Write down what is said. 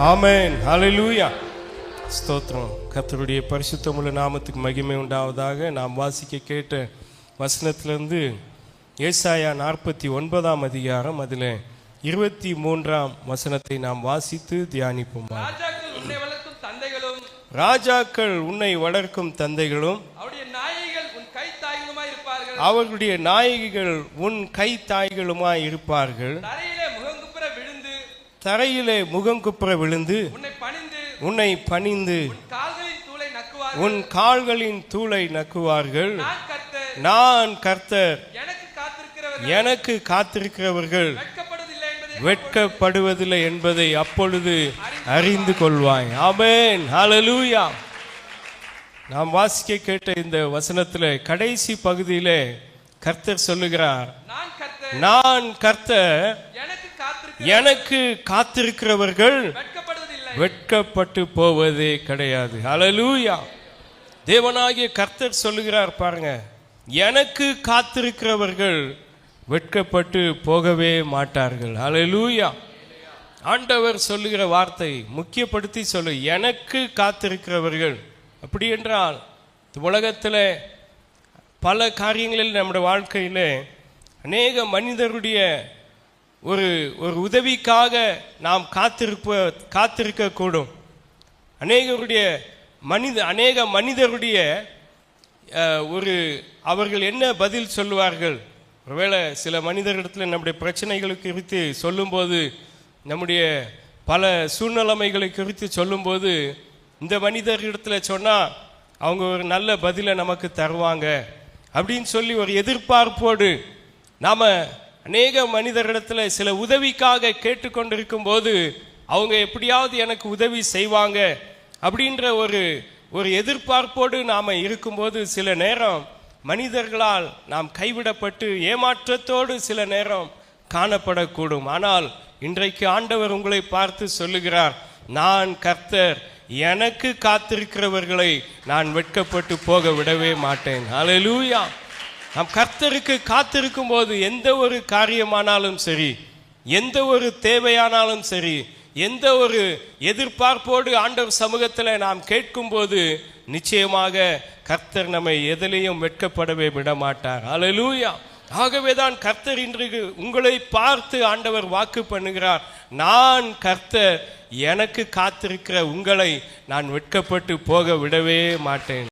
ஆமென். ஹalleluya. ஸ்தோத்திரம். கர்த்தருடைய பரிசுத்தமுள்ள நாமத்துக்கு மகிமை உண்டாவதாக நாம் வாசிக்க கேட்ட வசனத்திலிருந்து ஏசாயா நாற்பத்தி ஒன்பதாம் அதிகாரம் அதில் இருபத்தி மூன்றாம் வசனத்தை நாம் வாசித்து தியானிப்போம்? ராஜாக்கள் உன்னை வளர்க்கும் தந்தைகளும் அவர்களுடைய நாயகிகள் உன் கை தாய்களுமாய் இருப்பார்கள் தரையிலே முகங்குப்புற விழுந்து உன்னை பணிந்து உன் கால்களின் தூளை நக்குவார்கள். நான் கர்த்தர். எனக்கு காத்திருக்கிறவர் எனக்கு காத்திருக்கிறவர்கள். வெட்கப்படுவதில்லை என்பதை அப்பொழுது அறிந்து கொள்வாய். ஆமென். ஹalleluya நாம் வாசிக்க கேட்ட இந்த வசனத்துல கடைசி பகுதியிலே கர்த்தர் சொல்லுகிறார். நான் கர்த்தர். எனக்கு காத்திருக்க எனக்கு காத்திருக்கிறவர்கள் வெட்கப்பட்டு போவதே கிடையாது. ஹalleluya தேவனாகிய கர்த்தர் சொல்லுகிறார் பாருங்க. எனக்கு காத்திருக்கிறவர்கள் வெட்கப்பட்டு போகவே மாட்டார்கள். ஹalleluya ஆண்டவர் சொல்லுகிற வார்த்தை முக்கியப்படுத்தி சொல்லு. எனக்கு காத்திருக்கிறவர்கள். அப்படி என்றால் உலகத்தில் பல காரியங்களில் நம்முடைய வாழ்க்கையில் அநேக மனிதருடைய ஒரு ஒரு உதவிக்காக நாம் காத்திருப்ப காத்திருக்கக்கூடும் அநேகருடைய மனித அநேக மனிதருடைய ஒரு அவர்கள் என்ன பதில் சொல்லுவார்கள்? ஒருவேளை சில மனிதர்களிடத்தில் நம்முடைய பிரச்சனைகள் குறித்து சொல்லும்போது நம்முடைய பல சூழ்நிலைமைகளை குறித்து சொல்லும்போது இந்த மனிதர்களிடத்தில் சொன்னால் அவங்க ஒரு நல்ல பதிலை நமக்கு தருவாங்க. அப்படின்னு சொல்லி ஒரு எதிர்பார்ப்போடு நாம் அநேக மனிதர்களிடத்தில் சில உதவிக்காக கேட்டுக்கொண்டிருக்கும் போது அவங்க எப்படியாவது எனக்கு உதவி செய்வாங்க? அப்படின்ற ஒரு ஒரு எதிர்பார்ப்போடு நாம் இருக்கும்போது சில நேரம் மனிதர்களால் நாம் கைவிடப்பட்டு ஏமாற்றத்தோடு சில நேரம் காணப்படக்கூடும். ஆனால் இன்றைக்கு ஆண்டவர் உங்களை பார்த்து சொல்லுகிறார் நான் கர்த்தர் எனக்கு காத்திருக்கிறவர்களை நான் வெட்கப்பட்டு போக விடவே மாட்டேன். ஹalleluya. நாம் கர்த்தருக்கு காத்திருக்கும் போது எந்த ஒரு காரியமானாலும் சரி எந்த ஒரு தேவையானாலும் சரி எந்த ஒரு எதிர்பார்ப்போடு ஆண்டவர் சமூகத்தில் நாம் கேட்கும்போது நிச்சயமாக கர்த்தர் நம்மை எதிலையும் வெட்கப்படவே விட மாட்டார் அலலூயா ஆகவே தான் கர்த்தர் இன்றைக்கு உங்களை பார்த்து ஆண்டவர் வாக்கு பண்ணுகிறார். நான் கர்த்தர் எனக்கு காத்திருக்கிற உங்களை நான் வெட்கப்பட்டு போக விடவே மாட்டேன்.